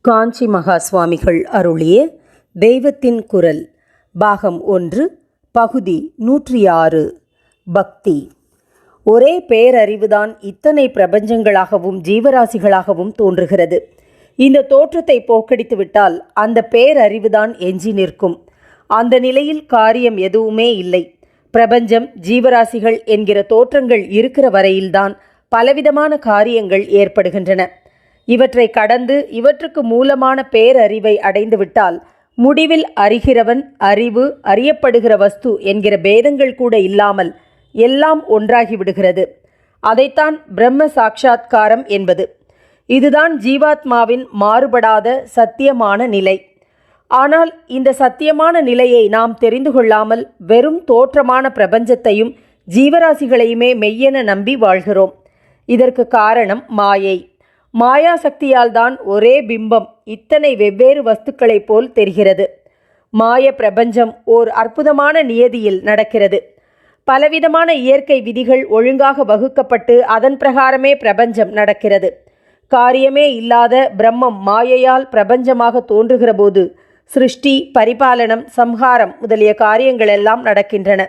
காஞ்சி மகா சுவாமிகள் அருளிய தெய்வத்தின் குரல் பாகம் ஒன்று பகுதி நூற்றி ஆறு பக்தி. ஒரே பேரறிவுதான் இத்தனை பிரபஞ்சங்களாகவும் ஜீவராசிகளாகவும் தோன்றுகிறது. இந்த தோற்றத்தை போக்கடித்து விட்டால் அந்த பேரறிவுதான் எஞ்சி நிற்கும். அந்த நிலையில் காரியம் எதுவுமே இல்லை. பிரபஞ்சம் ஜீவராசிகள் என்கிற தோற்றங்கள் இருக்கிற வரையில்தான் பலவிதமான காரியங்கள் ஏற்படுகின்றன. இவற்றை கடந்து இவற்றுக்கு மூலமான பேரறிவை அடைந்துவிட்டால் முடிவில் அறிகிறவன் அறிவு அறியப்படுகிற வஸ்து என்கிற பேதங்கள் கூட இல்லாமல் எல்லாம் ஒன்றாகிவிடுகிறது அதைத்தான் பிரம்ம சாட்சா்காரம் என்பது. இதுதான் ஜீவாத்மாவின் மாறுபடாத சத்தியமான நிலை. ஆனால் இந்த சத்தியமான நிலையை நாம் தெரிந்து கொள்ளாமல் வெறும் தோற்றமான பிரபஞ்சத்தையும் ஜீவராசிகளையுமே மெய்யென நம்பி வாழ்கிறோம். இதற்கு காரணம் மாயை. மாயா தான் ஒரே பிம்பம் இத்தனை வெவ்வேறு வஸ்துக்களைப் போல் தெரிகிறது. மாய பிரபஞ்சம் ஓர் அற்புதமான நியதியில் நடக்கிறது. பலவிதமான இயற்கை விதிகள் ஒழுங்காக வகுக்கப்பட்டு அதன் பிரகாரமே பிரபஞ்சம் நடக்கிறது. காரியமே இல்லாத பிரம்மம் மாயையால் பிரபஞ்சமாக தோன்றுகிற போது சிருஷ்டி பரிபாலனம் சம்ஹாரம் முதலிய காரியங்களெல்லாம் நடக்கின்றன.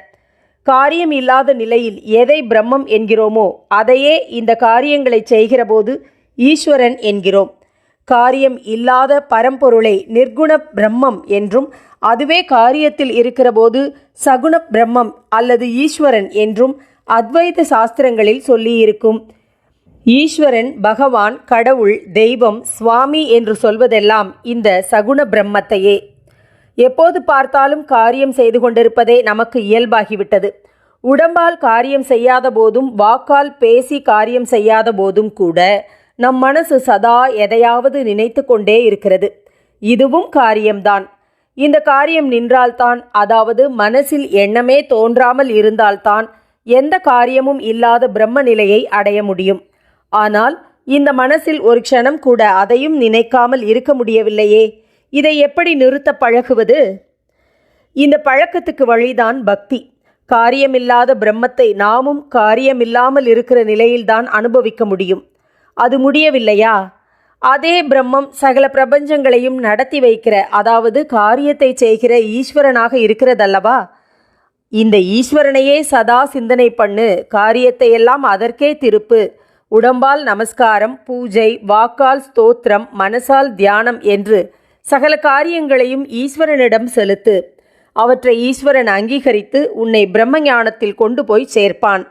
காரியம் இல்லாத நிலையில் எதை பிரம்மம் என்கிறோமோ அதையே இந்த காரியங்களை செய்கிறபோது ஈஸ்வரன் என்கிறோம். காரியம் இல்லாத பரம்பொருளை நிர்குண பிரம்மம் என்றும் அதுவே காரியத்தில் இருக்கிறபோது சகுண பிரம்மம் அல்லது ஈஸ்வரன் என்றும் அத்வைத சாஸ்திரங்களில் சொல்லியிருக்கும். ஈஸ்வரன் பகவான் கடவுள் தெய்வம் சுவாமி என்று சொல்வதெல்லாம் இந்த சகுண பிரம்மத்தையே. எப்போது பார்த்தாலும் காரியம் செய்து கொண்டிருப்பதே நமக்கு இயல்பாகிவிட்டது. உடம்பால் காரியம் செய்யாத போதும் வாக்கால் பேசி காரியம் செய்யாத போதும் கூட நம் மனசு சதா எதையாவது நினைத்து கொண்டே இருக்கிறது. இதுவும் காரியம்தான். இந்த காரியம் நின்றால்தான் அதாவது மனசில் எண்ணமே தோன்றாமல் இருந்தால்தான் எந்த காரியமும் இல்லாத பிரம்ம நிலையை அடைய முடியும். ஆனால் இந்த மனசில் ஒரு க்ஷணம் கூட அதையும் நினைக்காமல் இருக்க முடியவில்லையே. இதை எப்படி நிறுத்த பழகுவது? இந்த பழக்கத்துக்கு வழிதான் பக்தி. காரியமில்லாத பிரம்மத்தை நாமும் காரியமில்லாமல் இருக்கிற நிலையில்தான் அனுபவிக்க முடியும். அது முடியவில்லையா? அதே பிரம்மம் சகல பிரபஞ்சங்களையும் நடத்தி வைக்கிற அதாவது காரியத்தை செய்கிற ஈஸ்வரனாக இருக்கிறதல்லவா? இந்த ஈஸ்வரனையே சதா சிந்தனை பண்ணு காரியத்தை எல்லாம் அதற்கே திருப்பு. உடம்பால் நமஸ்காரம் பூஜை வாக்கால் ஸ்தோத்திரம் மனசால் தியானம் என்று சகல காரியங்களையும் ஈஸ்வரனிடம் செலுத்து. அவற்றை ஈஸ்வரன் அங்கீகரித்து உன்னை பிரம்ம ஞானத்தில் கொண்டு போய் சேர்ப்பான்.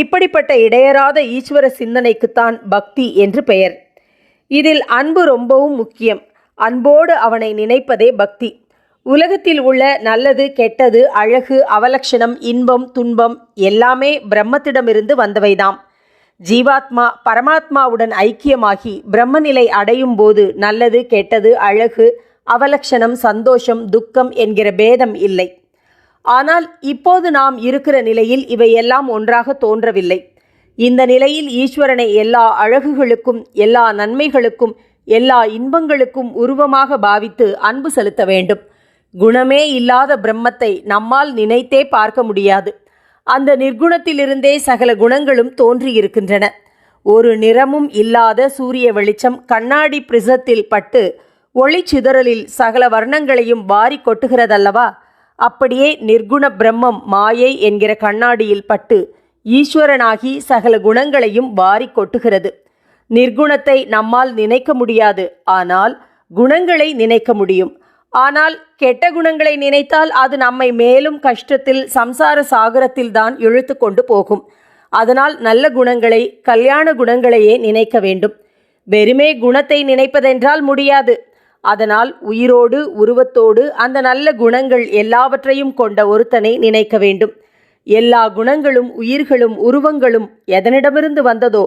இப்படிப்பட்ட இடையறாத ஈஸ்வர சிந்தனைக்குத்தான் பக்தி என்று பெயர். இதில் அன்பு ரொம்பவும் முக்கியம். அன்போடு அவனை நினைப்பதே பக்தி. உலகத்தில் உள்ள நல்லது கெட்டது அழகு அவலட்சணம் இன்பம் துன்பம் எல்லாமே பிரம்மத்திடமிருந்து வந்தவைதாம். ஜீவாத்மா பரமாத்மாவுடன் ஐக்கியமாகி பிரம்மநிலை அடையும் போது நல்லது கெட்டது அழகு அவலட்சணம் சந்தோஷம் துக்கம் என்கிற பேதம் இல்லை. ஆனால் இப்போது நாம் இருக்கிற நிலையில் இவையெல்லாம் ஒன்றாக தோன்றவில்லை. இந்த நிலையில் ஈஸ்வரனை எல்லா அழகுகளுக்கும் எல்லா நன்மைகளுக்கும் எல்லா இன்பங்களுக்கும் உருவமாக பாவித்து அன்பு செலுத்த வேண்டும். குணமே இல்லாத பிரம்மத்தை நம்மால் நினைத்தே பார்க்க முடியாது. அந்த நிர்குணத்திலிருந்தே சகல குணங்களும் தோன்றியிருக்கின்றன. ஒரு நிறமும் இல்லாத சூரிய வெளிச்சம் கண்ணாடி பிரிசத்தில் பட்டு ஒளி சிதறலில் சகல வர்ணங்களையும் வாரி கொட்டுகிறதல்லவா? அப்படியே நிர்குண பிரம்மம் மாயை என்கிற கண்ணாடியில் பட்டு ஈஸ்வரனாகி சகல குணங்களையும் வாரி கொட்டுகிறது. நிர்குணத்தை நம்மால் நினைக்க முடியாது. ஆனால் குணங்களை நினைக்க முடியும். ஆனால் கெட்ட குணங்களை நினைத்தால் அது நம்மை மேலும் கஷ்டத்தில் சம்சார சாகரத்தில் தான் இழுத்து கொண்டு போகும். அதனால் நல்ல குணங்களை கல்யாண குணங்களையே நினைக்க வேண்டும். வெறுமே குணத்தை நினைப்பதென்றால் முடியாது. அதனால் உயிரோடு உருவத்தோடு அந்த நல்ல குணங்கள் எல்லாவற்றையும் கொண்ட ஒருத்தனை நினைக்க வேண்டும். எல்லா குணங்களும் உயிர்களும் உருவங்களும் எதனிடமிருந்து வந்ததோ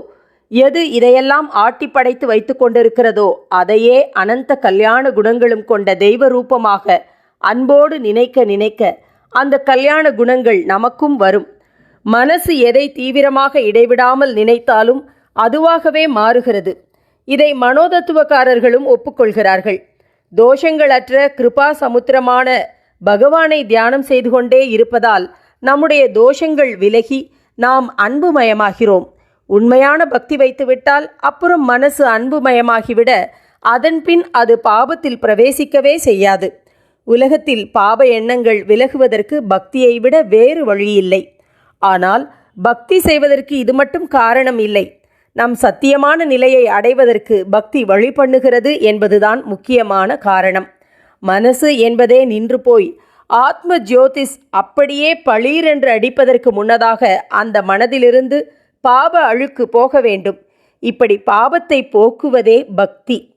எது இதையெல்லாம் ஆட்டி படைத்து வைத்து கொண்டிருக்கிறதோ அதையே அனந்த கல்யாண குணங்களும் கொண்ட தெய்வ ரூபமாக அன்போடு நினைக்க நினைக்க அந்த கல்யாண குணங்கள் நமக்கும் வரும். மனசு எதை தீவிரமாக இடைவிடாமல் நினைத்தாலும் அதுவாகவே மாறுகிறது. இதை மனோதத்துவக்காரர்களும் ஒப்புக்கொள்கிறார்கள். தோஷங்களற்ற கிருபா சமுத்திரமான பகவானை தியானம் செய்து கொண்டே இருப்பதால் நம்முடைய தோஷங்கள் விலகி நாம் அன்புமயமாகிறோம். உண்மையான பக்தி வைத்துவிட்டால் அப்புறம் மனசு அன்புமயமாகிவிட அதன்பின் அது பாபத்தில் பிரவேசிக்கவே செய்யாது. உலகத்தில் பாப எண்ணங்கள் விலகுவதற்கு பக்தியை விட வேறு வழியில்லை. ஆனால் பக்தி செய்வதற்கு இது மட்டும் காரணம் இல்லை. நம் சத்தியமான நிலையை அடைவதற்கு பக்தி வழி பண்ணுகிறது என்பதுதான் முக்கியமான காரணம். மனசு என்பதே நின்று போய் ஆத்ம ஜோதிஸ் அப்படியே பளீரென்று அடிப்பதற்கு முன்னதாக அந்த மனதிலிருந்து பாப அழுக்கு போக வேண்டும். இப்படி பாபத்தை போக்குவதே பக்தி.